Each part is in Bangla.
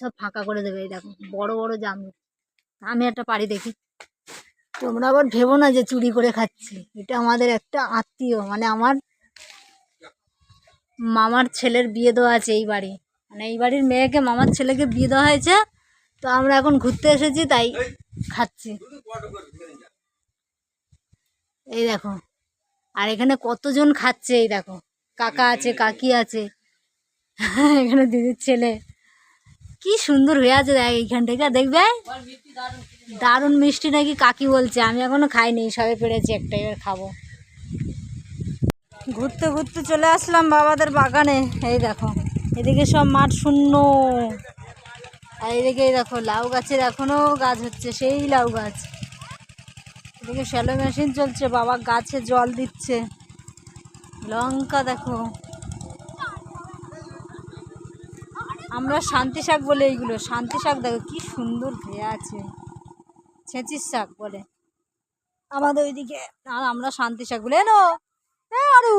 সব ফাঁকা করে দেবে, এই দেখো, বড় বড় জামরুল। আমি একটা পারি দেখি। তোমরা আবার ভেবো না যে চুরি করে খাচ্ছি। এটা আমাদের একটা আত্মীয় মানে আমার মামার ছেলের বিয়ে দেওয়া আছে এই বাড়ি। মানে এই বাড়ির মেয়েকে, মামার ছেলেকে বিয়ে দেওয়া হয়েছে, তো আমরা এখন ঘুরতে এসেছি, তাই খাচ্ছি। এই দেখো, আর এখানে কতজন খাচ্ছে, এই দেখো। কাকা আছে, কাকি আছে, এখানে দিদির ছেলে। কি সুন্দর হয়ে আছে দেখ এইখান থেকে, দেখবে? দারুণ মিষ্টি নাকি কাকি বলছে, আমি এখনও খাইনি, সবে পেরেছি একটা, এবার খাব। ঘুরতে ঘুরতে চলে আসলাম বাবাদের বাগানে, এই দেখো, এদিকে সব মাঠ শূন্য। আর এদিকে দেখো, লাউ গাছের এখনও গাছ হচ্ছে, সেই লাউ গাছ। এদিকে শ্যালো মেশিন চলছে, বাবা গাছে জল দিচ্ছে। লঙ্কা দেখো আমরা শান্তি শাক বলে এইগুলো। শান্তি শাক দেখো কি সুন্দর হয়ে আছে। ছেঁচির শাক বলে। আমাদের ওইদিকে আর আমরা শান্তি শাক বলে। এনো এ আরু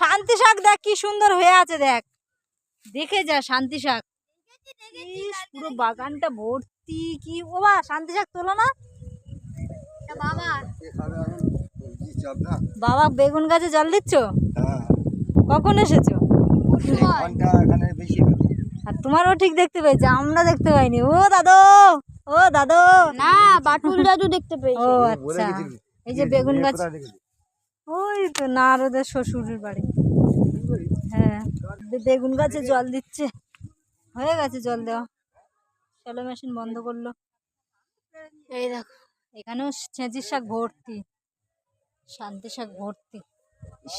শান্তি শাক দেখ কি সুন্দর হয়ে আছে দেখ। দেখে যা শান্তি শাক। পুরো বাগানটা ভর্তি কি ও বা শান্তি শাক তোলো না। বাবা। বাবা বেগুন গাছে জল দিচ্ছ? কখন এসেছ? আর তোমারও ঠিক দেখতে পেয়েছে আমরা দেখতে পাইনি। ও দাদু ও দাদু। না বাটুল দাদু দেখতে পেয়েছে। ও আচ্ছা এই যে বেগুন গাছ। ওই তো নারদের শ্বশুরের বাড়ি। হ্যাঁ বেগুন গাছে জল দিচ্ছে। হয়ে গেছে জল দেওয়া। শ্যালো মেশিন বন্ধ করল। এই দেখো এখানেও ছেঁচির শাক ভর্তি শান্তি শাক ভর্তি।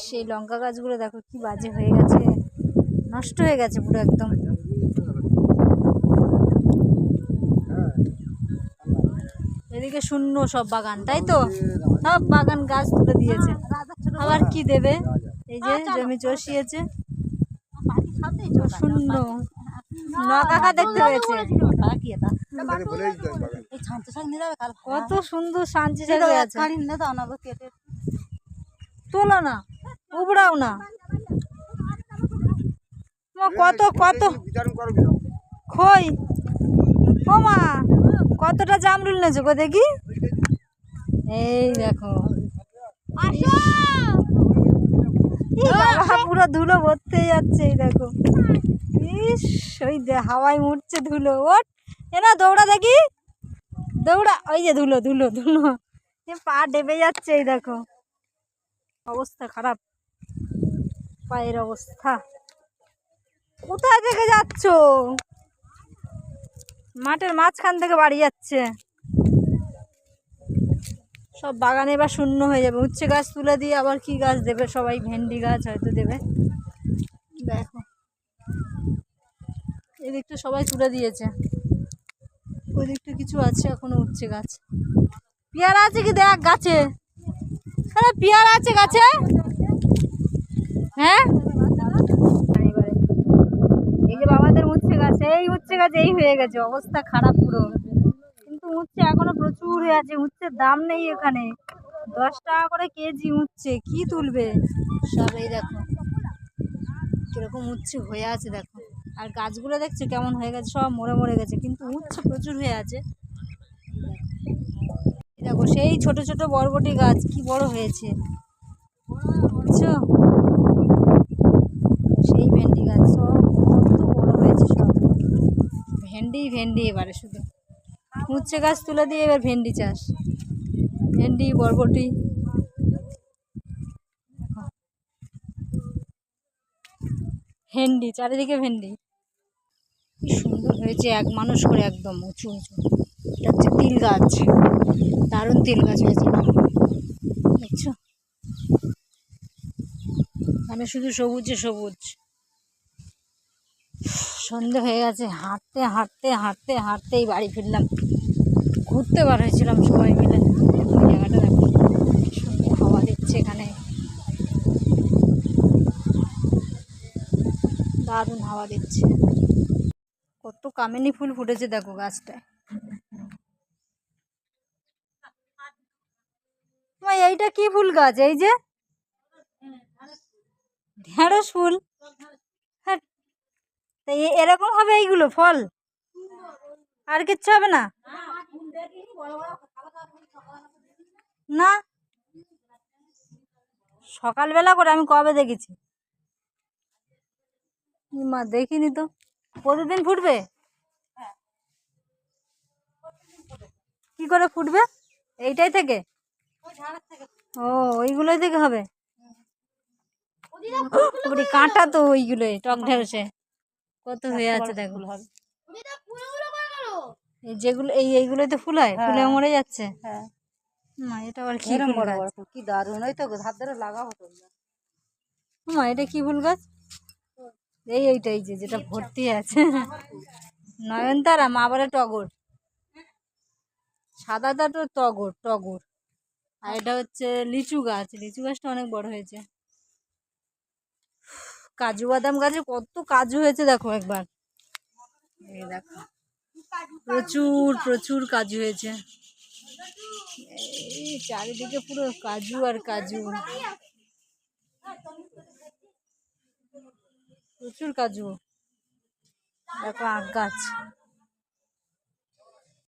সেই লঙ্কা গাছগুলো দেখো কি বাজে হয়ে গেছে। নষ্ট হয়ে গেছে পুরো একদম। এদিকে শূন্য সব বাগান তাই তো? সব বাগান গাছ তুলে দিয়েছে। আবার কি দেবে? এই যে জমি চষিয়েছে। শূন্য। নকাকা দেখতে পেয়েছে। কত সুন্দর শান্তি শাক হয়ে আছে। তোলো না উবড়াও না। কত কত? খই। ও মা। কতটা জামরুল নেছো গো দেখি? এই দেখো। পুরো ধুলো ভরতে যাচ্ছে এই দেখো। ইস ওই হাওয়ায় উঠছে ধুলো ওট এ না দৌড়া দেখি। দৌড়া ওই যে ধুলো ধুলো ধুলো। পা ডেবে যাচ্ছে এই দেখো। অবস্থা খারাপ। পায়ের অবস্থা। কোথায় থেকে যাচ্ছ? মাঠের মাঝখান থেকে বাড়ি যাচ্ছে। সব বাগানে এবার শূন্য হয়ে যাবে। উচ্ছে গাছ তুলে দিয়ে আবার কি গাছ দেবে? সবাই ভেন্ডি গাছ হয়তো দেবে। দেখো। এদিকটা সবাই তুলে দিয়েছে। ওই দিকটা কিছু আছে এখনও উচ্ছে গাছ। পেয়ারা আছে কি দেখ গাছে? আরে পেয়ারা আছে গাছে? হ্যাঁ এবারে এই যে বাবাদের উচ্ছে গাছ, এই উচ্ছে গাছ, এই হয়ে গেছে, অবস্থা খারাপ পুরো। কিন্তু উচ্ছে এখনও প্রচুর হয়ে আছে, উচ্ছের দাম নেই এখানে। দশ টাকা করে কেজি উচ্ছে, কি তুলবে? সব এই দেখো, কীরকম উচ্ছে হয়ে আছে দেখো। আর গাছগুলো দেখছ কেমন হয়ে গেছে, সব মরে মরে গেছে, কিন্তু উচ্ছে প্রচুর হয়ে আছে। দেখো, সেই ছোট ছোট বরবটি গাছ, কি বড় হয়েছে। বুঝছ সেই ভেন্ডি গাছ সব কত বড় হয়েছে সব ভেন্ডি এবারে শুধু। উচ্ছে গাছ তুলে দিয়ে এবার ভেন্ডি চাষ। ভেন্ডি, বরবটি। ভেন্ডি, চারিদিকে ভেন্ডি। কি সুন্দর হয়েছে এক মানুষ করে একদম উঁচু উঁচু। এটা হচ্ছে তিল গাছ। দারুণ তিল গাছ হয়েছে। দেখছ? মানে শুধু সবুজে সবুজ। সন্ধে হয়ে গেছে। হাঁটতে হাঁটতে হাঁটতে হাঁটতেই বাড়ি ফিরলাম। ঘুরতে বার হয়েছিলাম সবাই মিলে। জায়গাটা দেখো সুন্দর হাওয়া দিচ্ছে এখানে। দারুণ হাওয়া দিচ্ছে। কত কামিনী ফুল ফুটেছে দেখো গাছটায়। মা, এইটা কি ফুল গাছ? এই যে? ঢেঁড়স ফুল। তা এ- এরকম হবে এইগুলো ফল? আর কিচ্ছু হবে না? না। সকালবেলা করে আমি কবে দেখেছি? মা দেখিনি তো। প্রতিদিন ফুটবে? কি করে ফুটবে? এইটাই থেকে? ও ওইগুলোই থেকে হবে? কাঁটা তো ওইগুলোই টক ঢেউসে কত হয়ে আছে দেখো। এই যেগুলো এই এইগুলোই তো ফুল হয়? ফুলে মরে যাচ্ছে? হ্যাঁ। মা এটা আবার কি ফুল গাছ? কি দারুণ ওই তো হাত ধরে লাগাবো তো মা এটা কি ফুল গাছ? এই এইটাই যে যেটা ভর্তি আছে। নয়নতারা মা বলে টগর। সাদাটা তো টগর টগর। আর এটা হচ্ছে লিচু গাছ। লিচু গাছটা অনেক বড় হয়েছে। কাজু বাদাম গাছে কত কাজু হয়েছে দেখো একবার। এই দেখো, প্রচুর প্রচুর কাজু হয়েছে। এই চারিদিকে পুরো কাজু আর কাজু। প্রচুর কাজু। দেখো আখ গাছ।